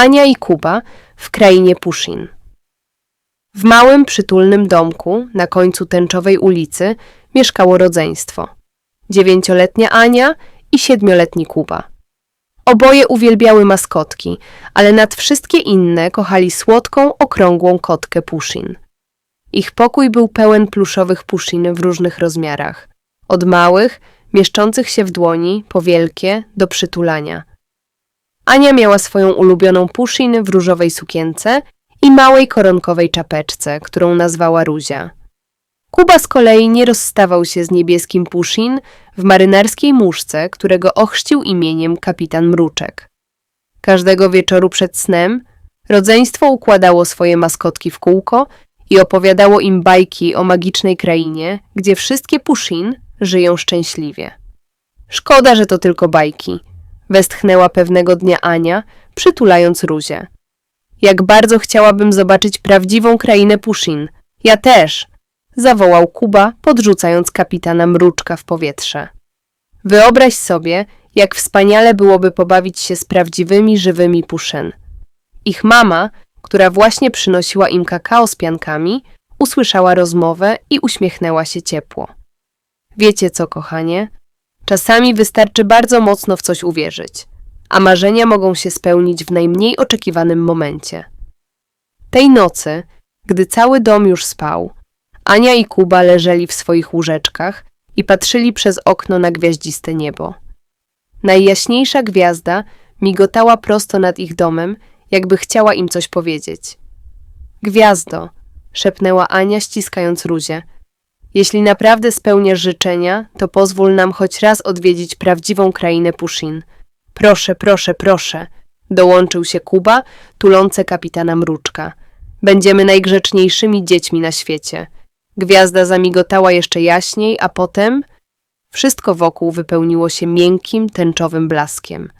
Ania i Kuba w krainie Puszin. W małym, przytulnym domku na końcu tęczowej ulicy mieszkało rodzeństwo. Dziewięcioletnia Ania i siedmioletni Kuba. Oboje uwielbiały maskotki, ale nad wszystkie inne kochali słodką, okrągłą kotkę Puszin. Ich pokój był pełen pluszowych puszin w różnych rozmiarach. Od małych, mieszczących się w dłoni, po wielkie, do przytulania. Ania miała swoją ulubioną puszin w różowej sukience i małej koronkowej czapeczce, którą nazwała Ruzia. Kuba z kolei nie rozstawał się z niebieskim puszin w marynarskiej muszce, którego ochrzcił imieniem kapitan Mruczek. Każdego wieczoru przed snem rodzeństwo układało swoje maskotki w kółko i opowiadało im bajki o magicznej krainie, gdzie wszystkie puszin żyją szczęśliwie. Szkoda, że to tylko bajki, westchnęła pewnego dnia Ania, przytulając Ruzię. Jak bardzo chciałabym zobaczyć prawdziwą krainę puszin. Ja też, zawołał Kuba, podrzucając kapitana Mruczka w powietrze. Wyobraź sobie, jak wspaniale byłoby pobawić się z prawdziwymi, żywymi puszyn. Ich mama, która właśnie przynosiła im kakao z piankami, usłyszała rozmowę i uśmiechnęła się ciepło. Wiecie co, kochanie? Czasami wystarczy bardzo mocno w coś uwierzyć, a marzenia mogą się spełnić w najmniej oczekiwanym momencie. Tej nocy, gdy cały dom już spał, Ania i Kuba leżeli w swoich łóżeczkach i patrzyli przez okno na gwiaździste niebo. Najjaśniejsza gwiazda migotała prosto nad ich domem, jakby chciała im coś powiedzieć. Gwiazdo, szepnęła Ania, ściskając Ruzię. Jeśli naprawdę spełniasz życzenia, to pozwól nam choć raz odwiedzić prawdziwą krainę Puszin. Proszę, proszę, proszę, dołączył się Kuba, tulące kapitana Mruczka. Będziemy najgrzeczniejszymi dziećmi na świecie. Gwiazda zamigotała jeszcze jaśniej, a potem wszystko wokół wypełniło się miękkim, tęczowym blaskiem.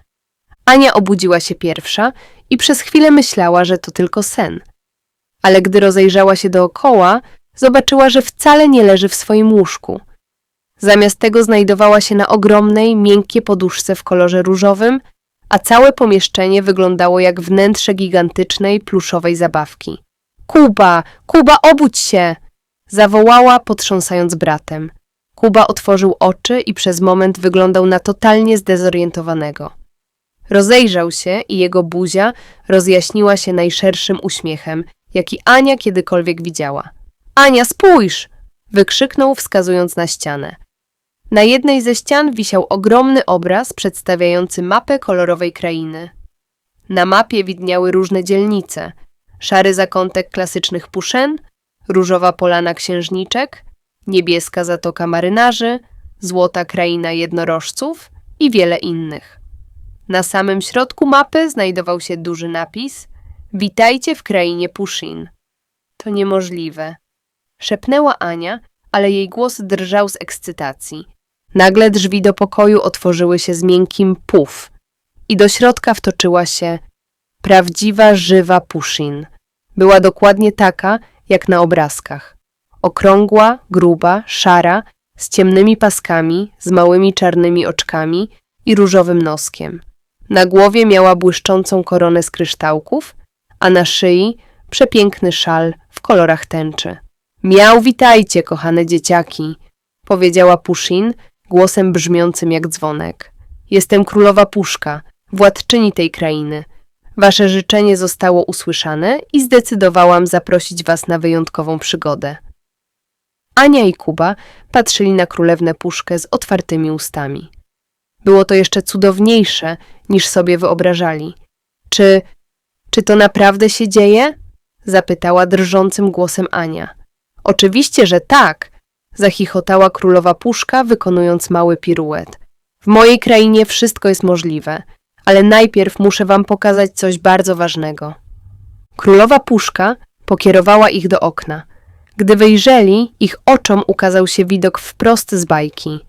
Ania obudziła się pierwsza i przez chwilę myślała, że to tylko sen. Ale gdy rozejrzała się dookoła, zobaczyła, że wcale nie leży w swoim łóżku. Zamiast tego znajdowała się na ogromnej, miękkiej poduszce w kolorze różowym, a całe pomieszczenie wyglądało jak wnętrze gigantycznej, pluszowej zabawki. Kuba! Kuba, obudź się! Zawołała, potrząsając bratem. Kuba otworzył oczy i przez moment wyglądał na totalnie zdezorientowanego. Rozejrzał się i jego buzia rozjaśniła się najszerszym uśmiechem, jaki Ania kiedykolwiek widziała. Ania, spójrz! wykrzyknął, wskazując na ścianę. Na jednej ze ścian wisiał ogromny obraz przedstawiający mapę kolorowej krainy. Na mapie widniały różne dzielnice: szary zakątek klasycznych puszen, różowa polana księżniczek, niebieska zatoka marynarzy, złota kraina jednorożców i wiele innych. Na samym środku mapy znajdował się duży napis Witajcie w krainie Pushin. To niemożliwe. Szepnęła Ania, ale jej głos drżał z ekscytacji. Nagle drzwi do pokoju otworzyły się z miękkim puf i do środka wtoczyła się prawdziwa, żywa Pushin. Była dokładnie taka, jak na obrazkach. Okrągła, gruba, szara, z ciemnymi paskami, z małymi czarnymi oczkami i różowym noskiem. Na głowie miała błyszczącą koronę z kryształków, a na szyi przepiękny szal w kolorach tęczy. Miał witajcie, kochane dzieciaki, powiedziała Puszin głosem brzmiącym jak dzwonek. Jestem królowa Puszka, władczyni tej krainy. Wasze życzenie zostało usłyszane i zdecydowałam zaprosić was na wyjątkową przygodę. Ania i Kuba patrzyli na królewnę Puszkę z otwartymi ustami. Było to jeszcze cudowniejsze, niż sobie wyobrażali. Czy, czy to naprawdę się dzieje? zapytała drżącym głosem Ania. Oczywiście, że tak, zachichotała królowa Puszka, wykonując mały piruet. W mojej krainie wszystko jest możliwe, ale najpierw muszę wam pokazać coś bardzo ważnego. Królowa Puszka pokierowała ich do okna. Gdy wyjrzeli, ich oczom ukazał się widok wprost z bajki.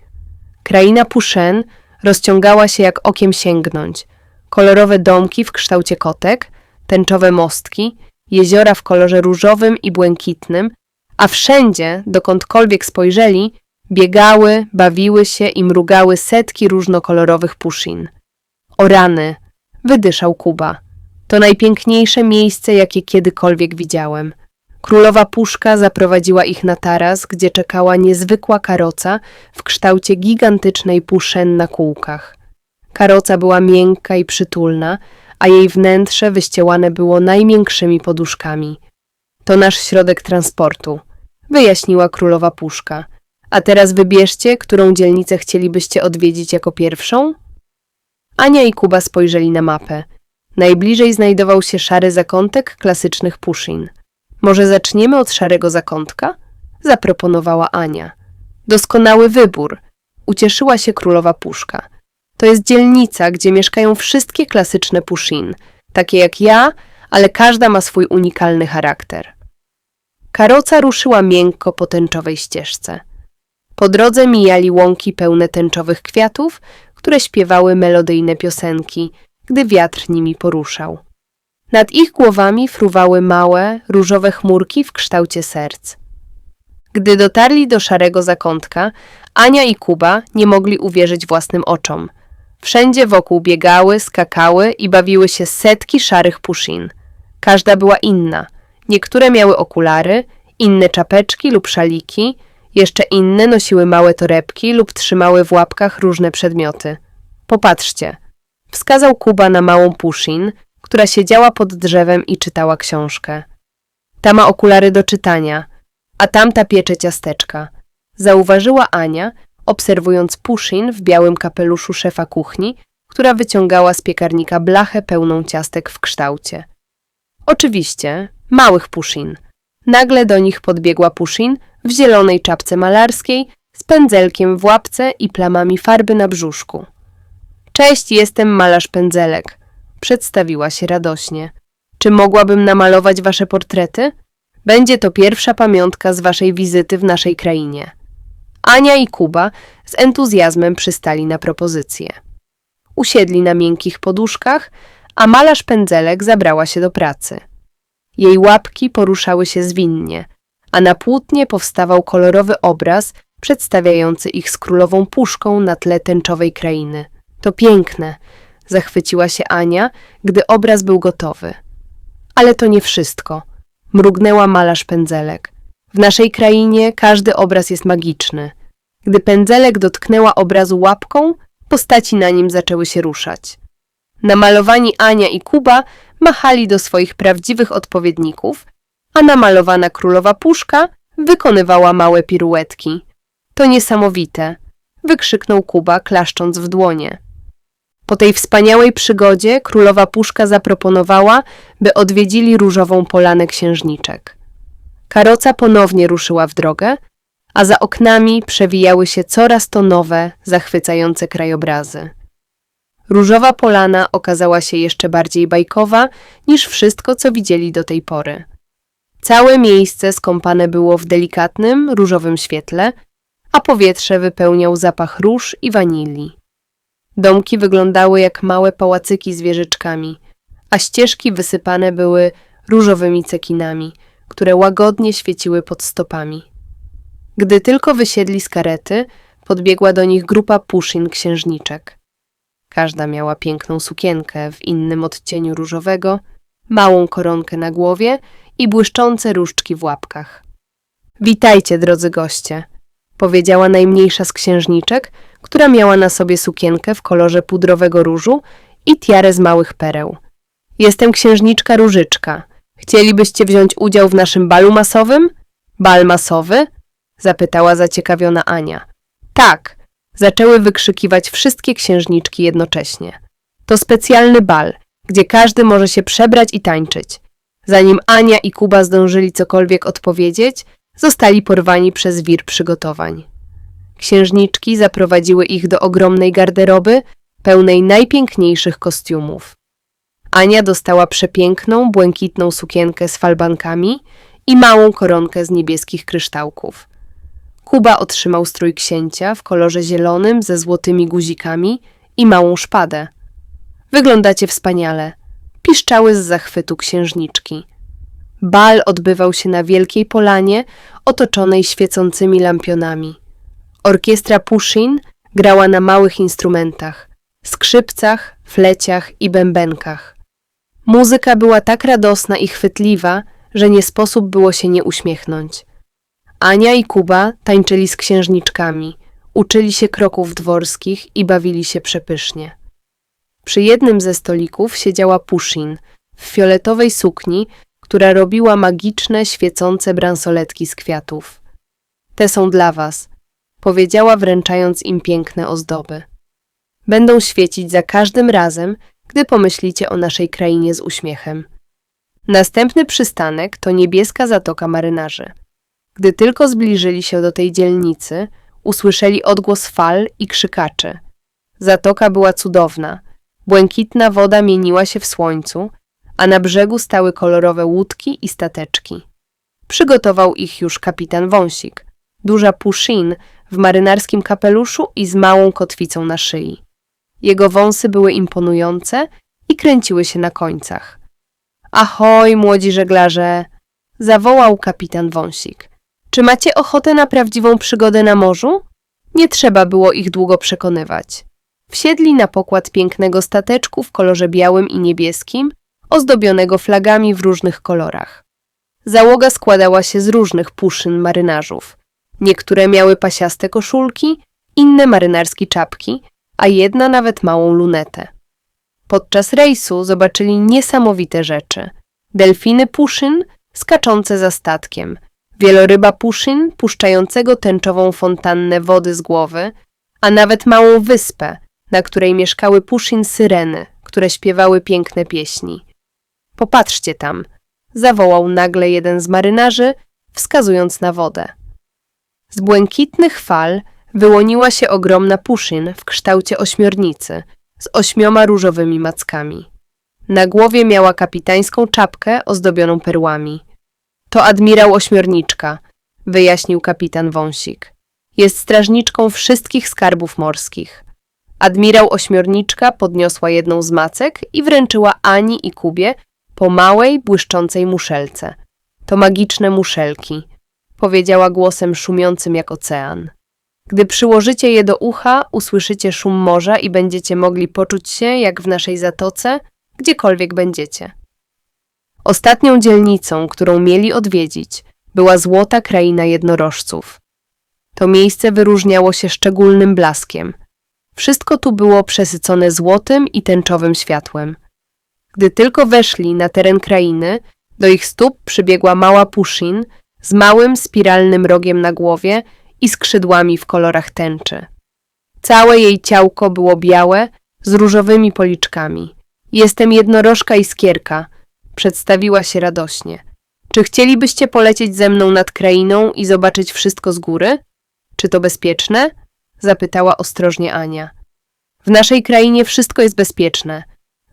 Kraina Puszen rozciągała się jak okiem sięgnąć. Kolorowe domki w kształcie kotek, tęczowe mostki, jeziora w kolorze różowym i błękitnym, a wszędzie, dokądkolwiek spojrzeli, biegały, bawiły się i mrugały setki różnokolorowych puszin. O rany! Wydyszał Kuba. To najpiękniejsze miejsce, jakie kiedykolwiek widziałem. Królowa Puszka zaprowadziła ich na taras, gdzie czekała niezwykła karoca w kształcie gigantycznej puszen na kółkach. Karoca była miękka i przytulna, a jej wnętrze wyściełane było najmiększymi poduszkami. To nasz środek transportu, wyjaśniła królowa Puszka. A teraz wybierzcie, którą dzielnicę chcielibyście odwiedzić jako pierwszą? Ania i Kuba spojrzeli na mapę. Najbliżej znajdował się szary zakątek klasycznych Puszin. Może zaczniemy od szarego zakątka? Zaproponowała Ania. Doskonały wybór. Ucieszyła się królowa Puszka. To jest dzielnica, gdzie mieszkają wszystkie klasyczne Puszin, takie jak ja, ale każda ma swój unikalny charakter. Karoca ruszyła miękko po tęczowej ścieżce. Po drodze mijali łąki pełne tęczowych kwiatów, które śpiewały melodyjne piosenki, gdy wiatr nimi poruszał. Nad ich głowami fruwały małe, różowe chmurki w kształcie serc. Gdy dotarli do szarego zakątka, Ania i Kuba nie mogli uwierzyć własnym oczom. Wszędzie wokół biegały, skakały i bawiły się setki szarych puszin. Każda była inna. Niektóre miały okulary, inne czapeczki lub szaliki, jeszcze inne nosiły małe torebki lub trzymały w łapkach różne przedmioty. Popatrzcie. Wskazał Kuba na małą puszin, która siedziała pod drzewem i czytała książkę. Ta ma okulary do czytania, a tamta piecze ciasteczka. Zauważyła Ania, obserwując Puszin w białym kapeluszu szefa kuchni, która wyciągała z piekarnika blachę pełną ciastek w kształcie. Oczywiście, małych Puszin. Nagle do nich podbiegła Puszin w zielonej czapce malarskiej z pędzelkiem w łapce i plamami farby na brzuszku. Cześć, jestem malarz pędzelek. Przedstawiła się radośnie. Czy mogłabym namalować wasze portrety? Będzie to pierwsza pamiątka z waszej wizyty w naszej krainie. Ania i Kuba z entuzjazmem przystali na propozycję. Usiedli na miękkich poduszkach, a malarz pędzelek zabrała się do pracy. Jej łapki poruszały się zwinnie, a na płótnie powstawał kolorowy obraz przedstawiający ich z królową puszką na tle tęczowej krainy. To piękne, zachwyciła się Ania, gdy obraz był gotowy. Ale to nie wszystko. Mrugnęła malarz pędzelek. W naszej krainie każdy obraz jest magiczny. Gdy pędzelek dotknęła obrazu łapką, postaci na nim zaczęły się ruszać. Namalowani Ania i Kuba machali do swoich prawdziwych odpowiedników, a namalowana królowa puszka wykonywała małe piruetki. To niesamowite, wykrzyknął Kuba, klaszcząc w dłonie. Po tej wspaniałej przygodzie królowa puszka zaproponowała, by odwiedzili różową polanę księżniczek. Karoca ponownie ruszyła w drogę, a za oknami przewijały się coraz to nowe, zachwycające krajobrazy. Różowa polana okazała się jeszcze bardziej bajkowa niż wszystko, co widzieli do tej pory. Całe miejsce skąpane było w delikatnym, różowym świetle, a powietrze wypełniał zapach róż i wanilii. Domki wyglądały jak małe pałacyki z wieżyczkami, a ścieżki wysypane były różowymi cekinami, które łagodnie świeciły pod stopami. Gdy tylko wysiedli z karety, podbiegła do nich grupa puszyn księżniczek. Każda miała piękną sukienkę w innym odcieniu różowego, małą koronkę na głowie i błyszczące różdżki w łapkach. Witajcie, drodzy goście, powiedziała najmniejsza z księżniczek, która miała na sobie sukienkę w kolorze pudrowego różu i tiarę z małych pereł. Jestem księżniczka Różyczka. Chcielibyście wziąć udział w naszym balu masowym? Bal masowy? zapytała zaciekawiona Ania. Tak, zaczęły wykrzykiwać wszystkie księżniczki jednocześnie. To specjalny bal, gdzie każdy może się przebrać i tańczyć. Zanim Ania i Kuba zdążyli cokolwiek odpowiedzieć, zostali porwani przez wir przygotowań. Księżniczki zaprowadziły ich do ogromnej garderoby, pełnej najpiękniejszych kostiumów. Ania dostała przepiękną, błękitną sukienkę z falbankami i małą koronkę z niebieskich kryształków. Kuba otrzymał strój księcia w kolorze zielonym ze złotymi guzikami i małą szpadę. Wyglądacie wspaniale, piszczały z zachwytu księżniczki. Bal odbywał się na wielkiej polanie, otoczonej świecącymi lampionami. Orkiestra Pushin grała na małych instrumentach, skrzypcach, fleciach i bębenkach. Muzyka była tak radosna i chwytliwa, że nie sposób było się nie uśmiechnąć. Ania i Kuba tańczyli z księżniczkami, uczyli się kroków dworskich i bawili się przepysznie. Przy jednym ze stolików siedziała Puszin w fioletowej sukni, która robiła magiczne, świecące bransoletki z kwiatów. Te są dla was, powiedziała wręczając im piękne ozdoby. Będą świecić za każdym razem, gdy pomyślicie o naszej krainie z uśmiechem. Następny przystanek to niebieska zatoka marynarzy. Gdy tylko zbliżyli się do tej dzielnicy, usłyszeli odgłos fal i krzykaczy. Zatoka była cudowna. Błękitna woda mieniła się w słońcu, a na brzegu stały kolorowe łódki i stateczki. Przygotował ich już kapitan Wąsik, duża Puszin w marynarskim kapeluszu i z małą kotwicą na szyi. Jego wąsy były imponujące i kręciły się na końcach. Ahoj, młodzi żeglarze! zawołał kapitan Wąsik. Czy macie ochotę na prawdziwą przygodę na morzu? Nie trzeba było ich długo przekonywać. Wsiedli na pokład pięknego stateczku w kolorze białym i niebieskim, ozdobionego flagami w różnych kolorach. Załoga składała się z różnych puszyn marynarzów. Niektóre miały pasiaste koszulki, inne marynarskie czapki, a jedna nawet małą lunetę. Podczas rejsu zobaczyli niesamowite rzeczy. Delfiny puszyn skaczące za statkiem, wieloryba puszyn puszczającego tęczową fontannę wody z głowy, a nawet małą wyspę, na której mieszkały puszyn syreny, które śpiewały piękne pieśni. Popatrzcie tam, zawołał nagle jeden z marynarzy, wskazując na wodę. Z błękitnych fal wyłoniła się ogromna puszyn w kształcie ośmiornicy z ośmioma różowymi mackami. Na głowie miała kapitańską czapkę ozdobioną perłami. To admirał ośmiorniczka, wyjaśnił kapitan Wąsik. Jest strażniczką wszystkich skarbów morskich. Admirał ośmiorniczka podniosła jedną z macek i wręczyła Ani i Kubie po małej, błyszczącej muszelce. To magiczne muszelki, powiedziała głosem szumiącym jak ocean. Gdy przyłożycie je do ucha, usłyszycie szum morza i będziecie mogli poczuć się jak w naszej zatoce, gdziekolwiek będziecie. Ostatnią dzielnicą, którą mieli odwiedzić, była złota kraina jednorożców. To miejsce wyróżniało się szczególnym blaskiem. Wszystko tu było przesycone złotym i tęczowym światłem. Gdy tylko weszli na teren krainy, do ich stóp przybiegła mała Puszin z małym spiralnym rogiem na głowie i skrzydłami w kolorach tęczy. Całe jej ciałko było białe, z różowymi policzkami. Jestem jednorożka iskierka, przedstawiła się radośnie. Czy chcielibyście polecieć ze mną nad krainą i zobaczyć wszystko z góry? Czy to bezpieczne? zapytała ostrożnie Ania. W naszej krainie wszystko jest bezpieczne,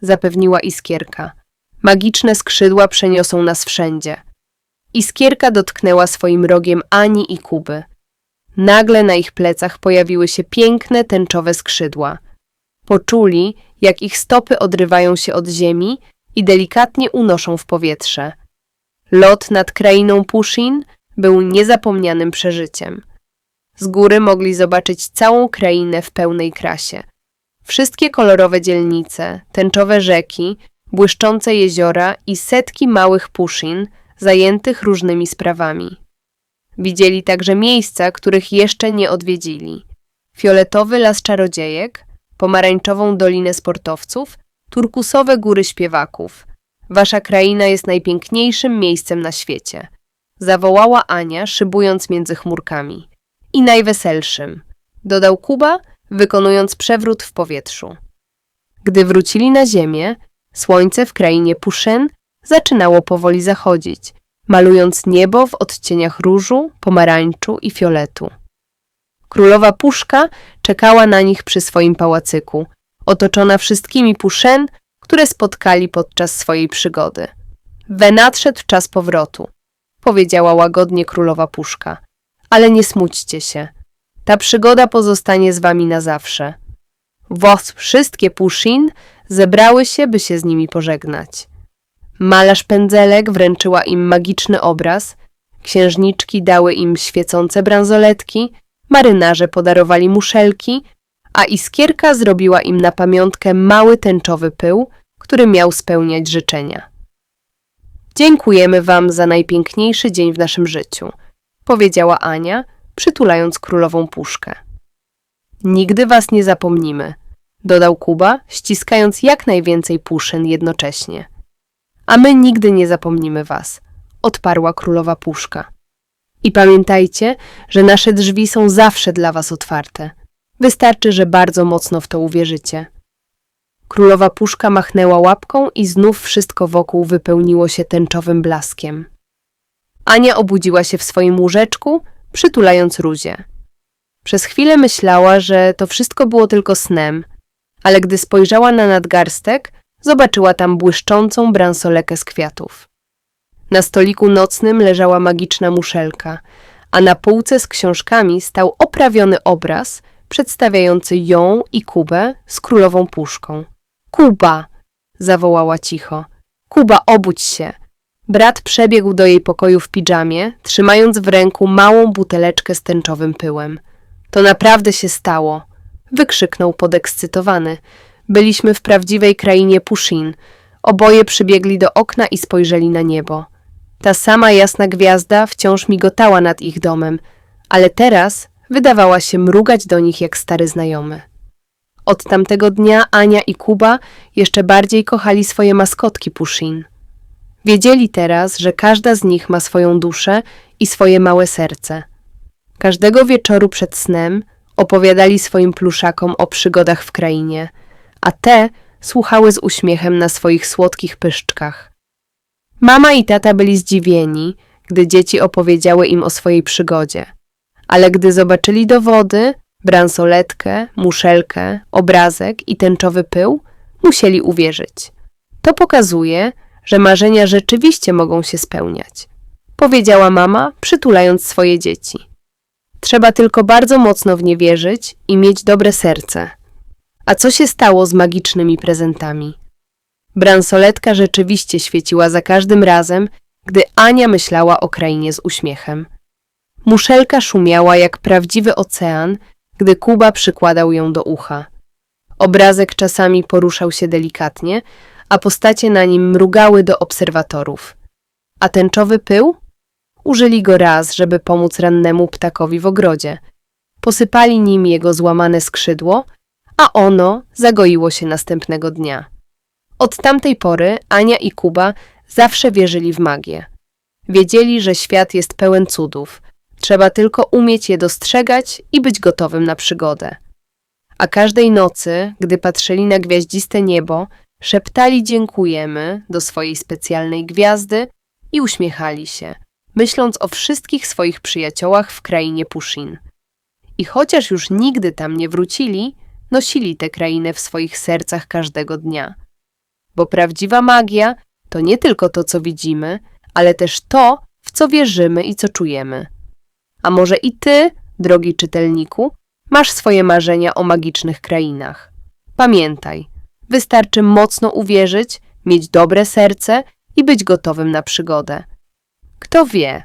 zapewniła Iskierka. Magiczne skrzydła przeniosą nas wszędzie. Iskierka dotknęła swoim rogiem Ani i Kuby. Nagle na ich plecach pojawiły się piękne, tęczowe skrzydła. Poczuli, jak ich stopy odrywają się od ziemi i delikatnie unoszą w powietrze. Lot nad krainą Puszin był niezapomnianym przeżyciem. Z góry mogli zobaczyć całą krainę w pełnej krasie. Wszystkie kolorowe dzielnice, tęczowe rzeki, błyszczące jeziora i setki małych puszin zajętych różnymi sprawami. Widzieli także miejsca, których jeszcze nie odwiedzili. Fioletowy las czarodziejek, pomarańczową dolinę sportowców, turkusowe góry śpiewaków. Wasza kraina jest najpiękniejszym miejscem na świecie. Zawołała Ania, szybując między chmurkami. I najweselszym, dodał Kuba, wykonując przewrót w powietrzu. Gdy wrócili na ziemię, słońce w krainie Puszen zaczynało powoli zachodzić, malując niebo w odcieniach różu, pomarańczu i fioletu. Królowa Puszka czekała na nich przy swoim pałacyku, otoczona wszystkimi puszen, które spotkali podczas swojej przygody. We nadszedł czas powrotu, powiedziała łagodnie królowa Puszka. Ale nie smućcie się. Ta przygoda pozostanie z wami na zawsze. Wos wszystkie puszin zebrały się, by się z nimi pożegnać. Malarz pędzelek wręczyła im magiczny obraz, księżniczki dały im świecące bransoletki, marynarze podarowali muszelki, a iskierka zrobiła im na pamiątkę mały tęczowy pył, który miał spełniać życzenia. Dziękujemy Wam za najpiękniejszy dzień w naszym życiu, powiedziała Ania, przytulając królową puszkę. Nigdy Was nie zapomnimy, dodał Kuba, ściskając jak najwięcej puszyn jednocześnie. A my nigdy nie zapomnimy Was, odparła królowa puszka. I pamiętajcie, że nasze drzwi są zawsze dla Was otwarte. Wystarczy, że bardzo mocno w to uwierzycie. Królowa puszka machnęła łapką i znów wszystko wokół wypełniło się tęczowym blaskiem. Ania obudziła się w swoim łóżeczku, przytulając Ruzię. Przez chwilę myślała, że to wszystko było tylko snem, ale gdy spojrzała na nadgarstek, zobaczyła tam błyszczącą bransolekę z kwiatów. Na stoliku nocnym leżała magiczna muszelka, a na półce z książkami stał oprawiony obraz przedstawiający ją i Kubę z królową puszką. Kuba! zawołała cicho. Kuba, obudź się! Brat przebiegł do jej pokoju w piżamie, trzymając w ręku małą buteleczkę z tęczowym pyłem. To naprawdę się stało! wykrzyknął podekscytowany. Byliśmy w prawdziwej krainie Pushin. Oboje przybiegli do okna i spojrzeli na niebo. Ta sama jasna gwiazda wciąż migotała nad ich domem, ale teraz wydawała się mrugać do nich jak stary znajomy. Od tamtego dnia Ania i Kuba jeszcze bardziej kochali swoje maskotki Pushin. Wiedzieli teraz, że każda z nich ma swoją duszę i swoje małe serce. Każdego wieczoru przed snem opowiadali swoim pluszakom o przygodach w krainie, a te słuchały z uśmiechem na swoich słodkich pyszczkach. Mama i tata byli zdziwieni, gdy dzieci opowiedziały im o swojej przygodzie, ale gdy zobaczyli dowody, bransoletkę, muszelkę, obrazek i tęczowy pył, musieli uwierzyć. To pokazuje, że marzenia rzeczywiście mogą się spełniać, powiedziała mama, przytulając swoje dzieci. Trzeba tylko bardzo mocno w nie wierzyć i mieć dobre serce. A co się stało z magicznymi prezentami? Bransoletka rzeczywiście świeciła za każdym razem, gdy Ania myślała o krainie z uśmiechem. Muszelka szumiała jak prawdziwy ocean, gdy Kuba przykładał ją do ucha. Obrazek czasami poruszał się delikatnie, a postacie na nim mrugały do obserwatorów. A tęczowy pył? Użyli go raz, żeby pomóc rannemu ptakowi w ogrodzie. Posypali nim jego złamane skrzydło, a ono zagoiło się następnego dnia. Od tamtej pory Ania i Kuba zawsze wierzyli w magię. Wiedzieli, że świat jest pełen cudów. Trzeba tylko umieć je dostrzegać i być gotowym na przygodę. A każdej nocy, gdy patrzyli na gwiaździste niebo, szeptali dziękujemy do swojej specjalnej gwiazdy i uśmiechali się, myśląc o wszystkich swoich przyjaciołach w krainie Pushin. I chociaż już nigdy tam nie wrócili, nosili tę krainę w swoich sercach każdego dnia. Bo prawdziwa magia to nie tylko to, co widzimy, ale też to, w co wierzymy i co czujemy. A może i ty, drogi czytelniku, masz swoje marzenia o magicznych krainach. Pamiętaj, wystarczy mocno uwierzyć, mieć dobre serce i być gotowym na przygodę. Kto wie,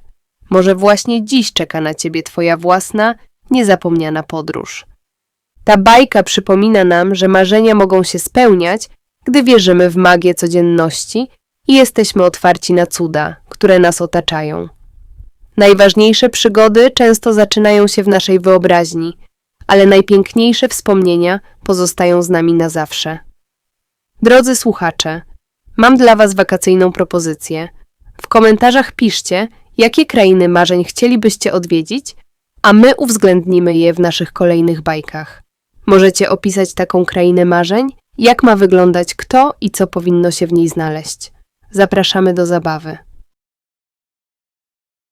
może właśnie dziś czeka na ciebie twoja własna, niezapomniana podróż. Ta bajka przypomina nam, że marzenia mogą się spełniać, gdy wierzymy w magię codzienności i jesteśmy otwarci na cuda, które nas otaczają. Najważniejsze przygody często zaczynają się w naszej wyobraźni, ale najpiękniejsze wspomnienia pozostają z nami na zawsze. Drodzy słuchacze, mam dla Was wakacyjną propozycję. W komentarzach piszcie, jakie krainy marzeń chcielibyście odwiedzić, a my uwzględnimy je w naszych kolejnych bajkach. Możecie opisać taką krainę marzeń, jak ma wyglądać kto i co powinno się w niej znaleźć. Zapraszamy do zabawy.